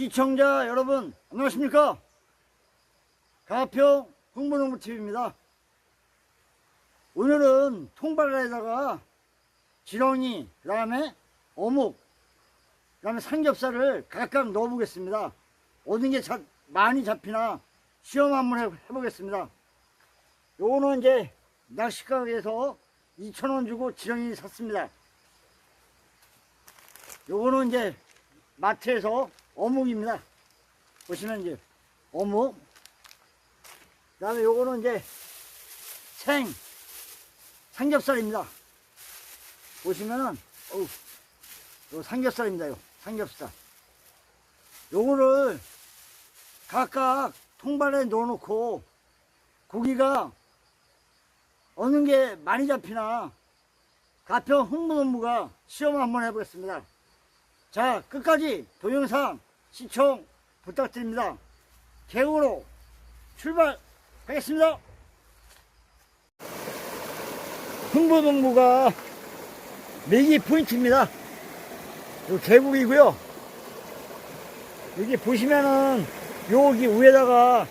시청자 여러분 안녕하십니까? 가평 홍보농부TV입니다. 오늘은 통발에다가 지렁이 그 다음에 어묵 그 다음에 삼겹살을 각각 넣어 보겠습니다. 어느 게 자- 많이 잡히나 시험 한번 해, 해보겠습니다. 요거는 이제 낚시가게에서 2,000원 주고 지렁이 샀습니다. 요거는 이제 마트에서 어묵입니다. 보시면 이제 어묵. 그 다음에 요거는 이제 생 삼겹살입니다. 보시면은 어우 요 삼겹살입니다. 요 삼겹살. 요거를 각각 통발에 넣어놓고 고기가 어느 게 많이 잡히나 가평 홍보본부가 시험 한번 해보겠습니다. 자, 끝까지 동영상 시청 부탁드립니다. 개우로 출발하겠습니다. 흥보동부가 매기 포인트입니다. 요 계곡이고요. 여기 보시면은 여기 위에다가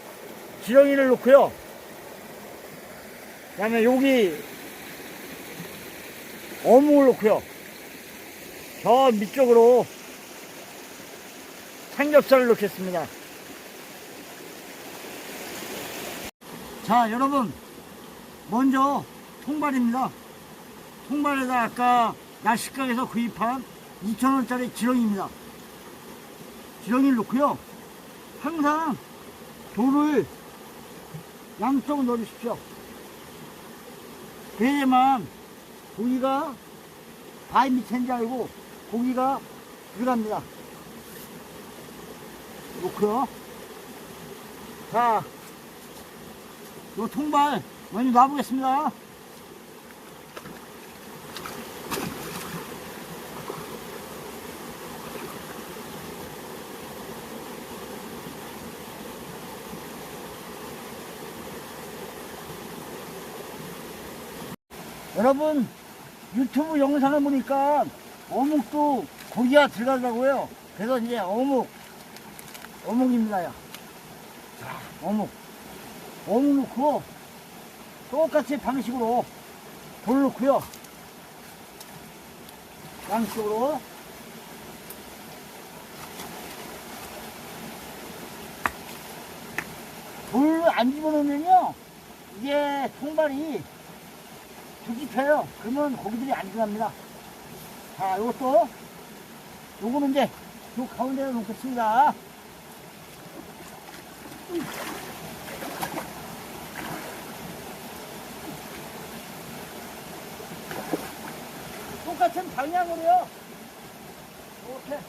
지렁이를 놓고요. 그 다음에 여기 어묵을 놓고요. 저 밑쪽으로 삼겹살을 넣겠습니다. 자, 여러분. 먼저 통발입니다. 통발에다 아까 야식가에서 구입한 2,000원짜리 지렁이입니다. 지렁이를 넣고요. 항상 돌을 양쪽으로 넣어주십시오. 그래야만 고기가 바위 줄 알고 고기가 들어갑니다. 놓고요. 자, 요 통발 먼저 놔보겠습니다. 여러분 유튜브 영상을 보니까 어묵도 고기가 들어가더라고요. 그래서 이제 어묵, 어묵입니다. 야. 자, 어묵. 어묵 넣고 똑같이 방식으로 돌 넣고요. 양쪽으로. 돌 안 집어넣으면요. 이게 통발이 뒤집혀요. 그러면 고기들이 안 들어갑니다. 자, 요것도, 요거는 이제 요 가운데에 놓겠습니다. 똑같은 방향으로요. 이렇게.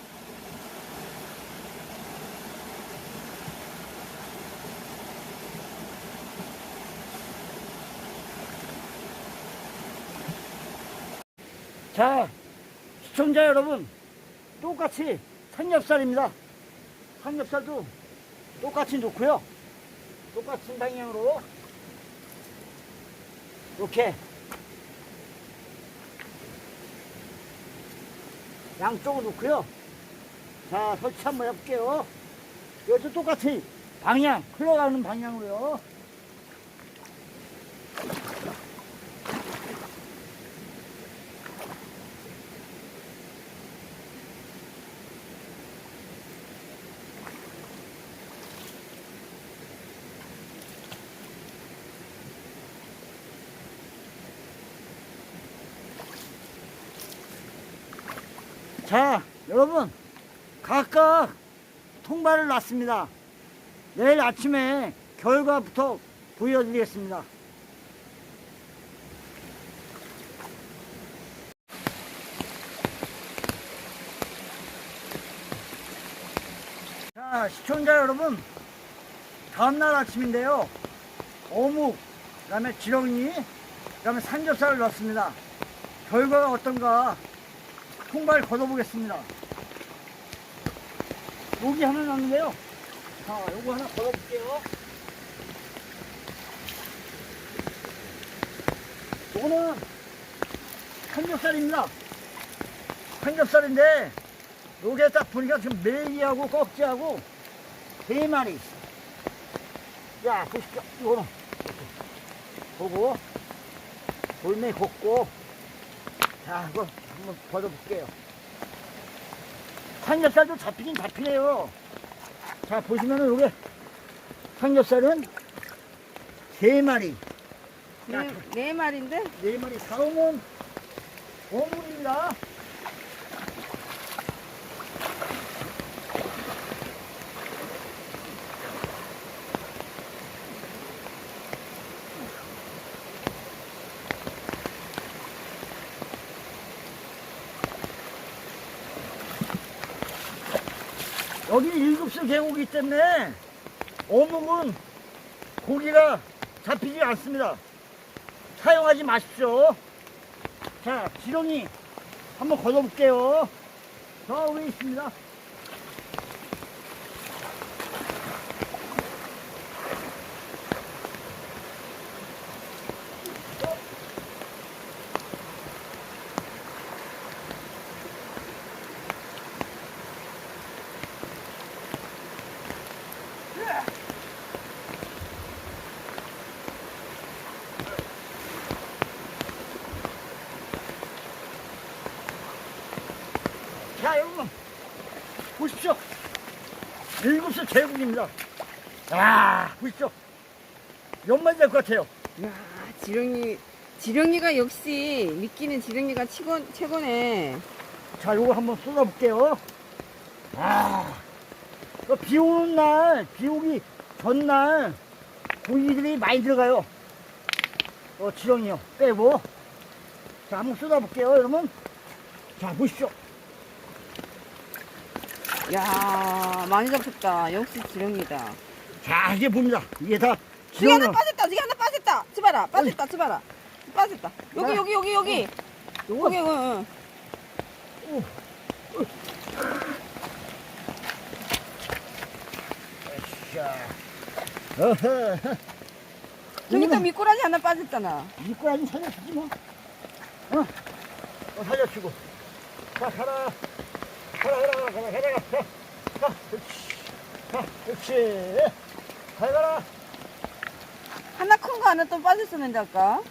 자, 시청자 여러분, 똑같이 삼겹살입니다. 삼겹살도 똑같이 놓고요. 똑같은 방향으로 이렇게 양쪽으로 놓고요. 자, 설치 한번 해볼게요. 이것도 똑같이 방향, 흘러가는 방향으로요. 자, 여러분, 각각 통발을 놨습니다. 내일 아침에 결과부터 보여드리겠습니다. 자, 시청자 여러분, 다음날 아침인데요. 어묵, 그 다음에 지렁이, 그 다음에 삼겹살을 넣었습니다. 결과가 어떤가 통발 걷어보겠습니다. 여기 하나 넣는데요. 자, 요거 하나 걷어볼게요. 요거는 삼겹살입니다. 삼겹살인데 여기에 딱 보니까 지금 메기하고 꺽지하고 세 마리. 자, 보십시오. 이렇게. 보고, 돌멩이 걷고, 자, 이거 한번 벗어볼게요. 삼겹살도 잡히긴 잡히네요. 자, 보시면은 요게 삼겹살은 세 마리, 네, 네 마리인데? 네 마리 사오면 오물입니다. 여기 일급수 계곡이기 때문에 어묵은 고기가 잡히지 않습니다. 사용하지 마십시오. 자, 지렁이 한번 걷어볼게요. 저 위에 있습니다. 자, 여러분. 보십시오. 일곱수 제국입니다. 아, 보십시오. 연말 될 것 같아요. 야, 지렁이, 지렁이가 역시 미끼는 지렁이가 최고, 최고네. 자, 요거 한번 쏟아볼게요. 아, 그비 오는 날, 비 오기 전날, 고기들이 많이 들어가요. 어, 지렁이요. 빼고. 자, 한번 쏟아볼게요, 여러분. 자, 보십시오. 야, 많이 잡혔다. 역시 지렁이다. 자, 이게 봅니다. 이게 다 저기 하나. 빠졌다. 저기 하나 빠졌다. 집어라. 빠졌다. 집어라. 빠졌다. 여기, 야. 여기, 여기, 여기. 요거, 여기, 응, 응. 자. 어허. 저기 또 이거는 미꾸라지 하나 빠졌잖아. 미꾸라지 살려주지 뭐. 어? 어, 살려주고. 자, 가라. 가라, 가라, 가라, 가라, 가라. 그렇지. 잘 가라. 하나 큰 거 하나 또 빠졌었는데, 아까.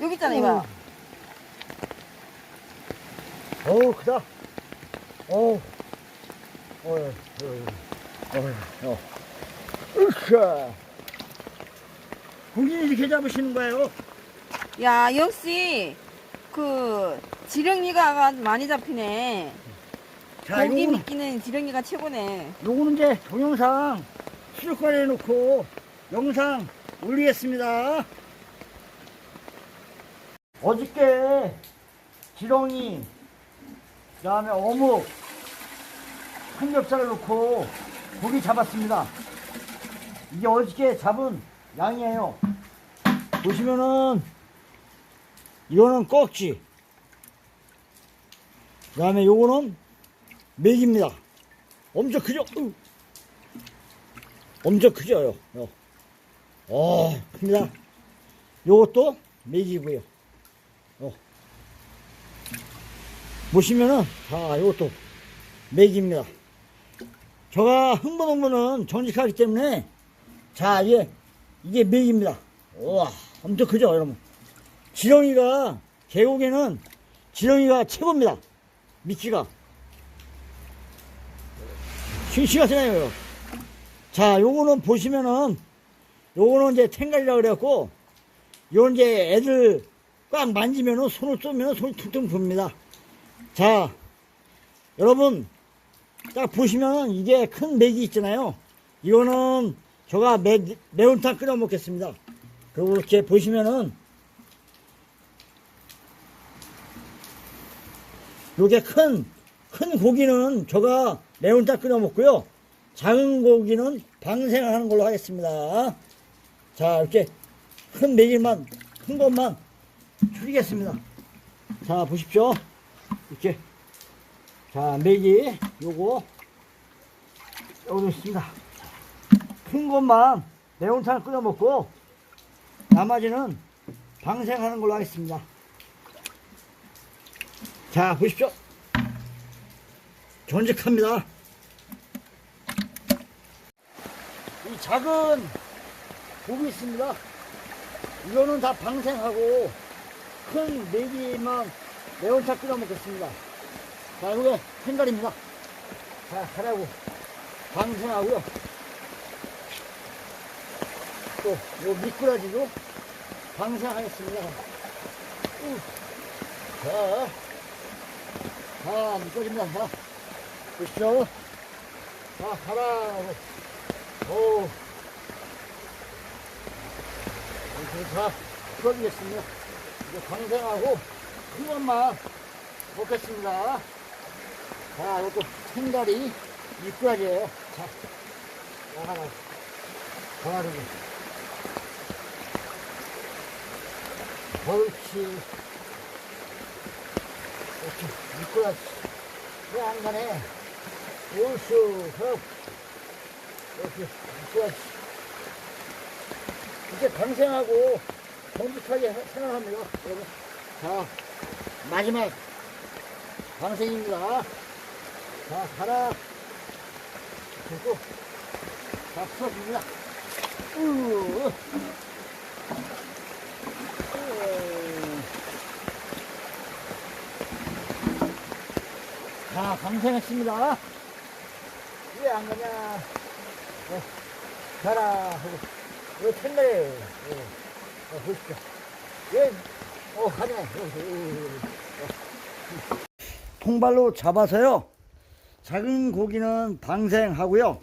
여기 있잖아, 이봐. 어우, 크다. 어우. 어이, 어이, 어이, 어. 으쌰. 고기는 이렇게 잡으시는 거예요? 야, 역시, 그, 지렁이가 많이 잡히네. 자, 고기 요거는, 미끼는 지렁이가 최고네. 요거는 이제 동영상 수족관에 놓고 영상 올리겠습니다. 어저께 지렁이, 그 다음에 어묵, 삼겹살을 넣고 고기 잡았습니다. 이게 어저께 잡은 양이에요. 보시면은 이거는 꺽지, 그 다음에 요거는 맥입니다. 엄청 크죠? 으. 엄청 크죠? 요. 어, 큽니다. 요것도 맥이고요. 어. 보시면은, 자, 요것도 맥입니다. 제가 흥분흥분은 정직하기 때문에, 자, 이게, 이게 맥입니다. 우와, 엄청 크죠, 여러분? 지렁이가, 계곡에는 지렁이가 최고입니다. 미끼가. 싱싱가 생겨요. 자, 요거는 보시면은, 요거는 이제 탱갈이라 그래갖고, 요건 이제 애들 꽉 만지면은 손을 쏘면은 손이 퉁퉁 붑니다. 자, 여러분, 딱 보시면은 이게 큰 맥이 있잖아요. 이거는 제가 매, 매운탕 끓여 먹겠습니다. 그리고 이렇게 보시면은, 요게 큰, 큰 고기는 제가 매운탕 끓여 먹고요. 작은 고기는 방생을 하는 걸로 하겠습니다. 자, 이렇게 큰 메기만, 큰 것만 줄이겠습니다. 자, 보십시오. 이렇게. 자, 메기, 요거, 여기 있습니다. 큰 것만 매운탕 끓여 먹고, 나머지는 방생하는 걸로 하겠습니다. 자, 보십시오. 존직합니다. 이 작은 고기 있습니다. 이거는 다 방생하고 큰 메기만 매운탕 끓여 먹겠습니다. 자, 이게 생갈입니다. 자, 하라고 방생하고요. 또, 요 미꾸라지도 방생하겠습니다. 우. 자, 자, 미꾸라지입니다. 자, 보시죠. 자, 하라고. 오. 이렇게 다 풀어주겠습니다. 이제 방생하고 큰 것만 먹겠습니다. 자, 이것도 생다리 미꾸라지예요. 자, 나가라. 가라르고. 옳지. 이렇게 미꾸라지. 왜안 가네? Hợp. 이렇게 미꾸라지. 이제 방생하고 정직하게 생각합니다. 여러분. 자, 마지막 방생입니다. 자, 가라. 그리고 자, 풀어줍니다. 으, 으. 자, 방생했습니다. 왜안 가냐? 어, 가라. 하고. 이거 텐데, 예. 어, 보십시오. 예, 어, 가네. 어, 어, 어. 통발로 잡아서요. 작은 고기는 방생하고요.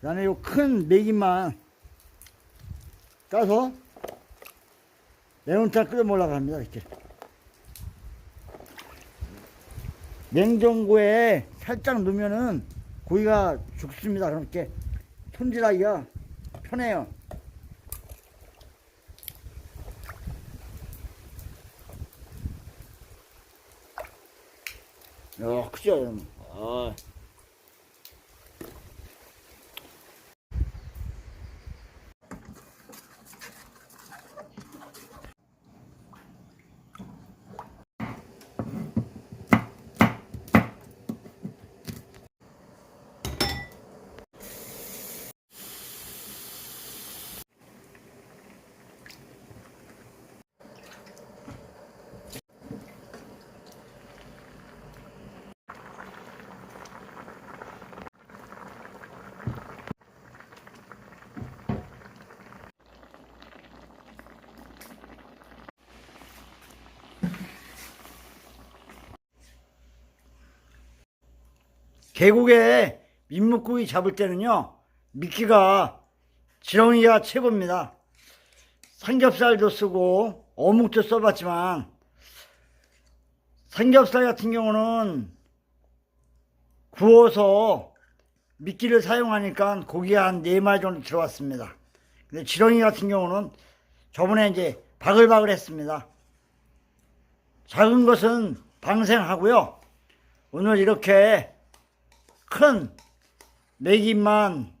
그 다음에 요큰 메기만 까서 매운탕 끓여 합니다. 이렇게. 냉장고에 살짝 넣으면은 고기가 죽습니다. 이렇게 손질하기가 편해요. 야, 크죠, 여러분. 아. 계곡에 민물고기 잡을 때는요, 미끼가 지렁이가 최고입니다. 삼겹살도 쓰고, 어묵도 써봤지만, 삼겹살 같은 경우는 구워서 미끼를 사용하니까 고기가 한 4마리 정도 들어왔습니다. 근데 지렁이 같은 경우는 저번에 이제 바글바글 했습니다. 작은 것은 방생하고요. 오늘 이렇게 큰 메기만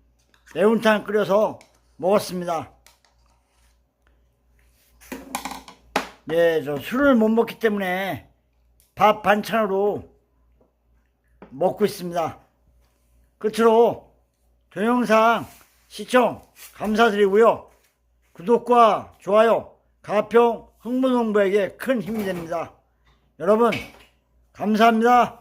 매운탕 끓여서 먹었습니다. 네, 저 술을 못 먹기 때문에 밥 반찬으로 먹고 있습니다. 끝으로 동영상 시청 감사드리고요. 구독과 좋아요, 가평 흥분홍보에게 큰 힘이 됩니다. 여러분, 감사합니다.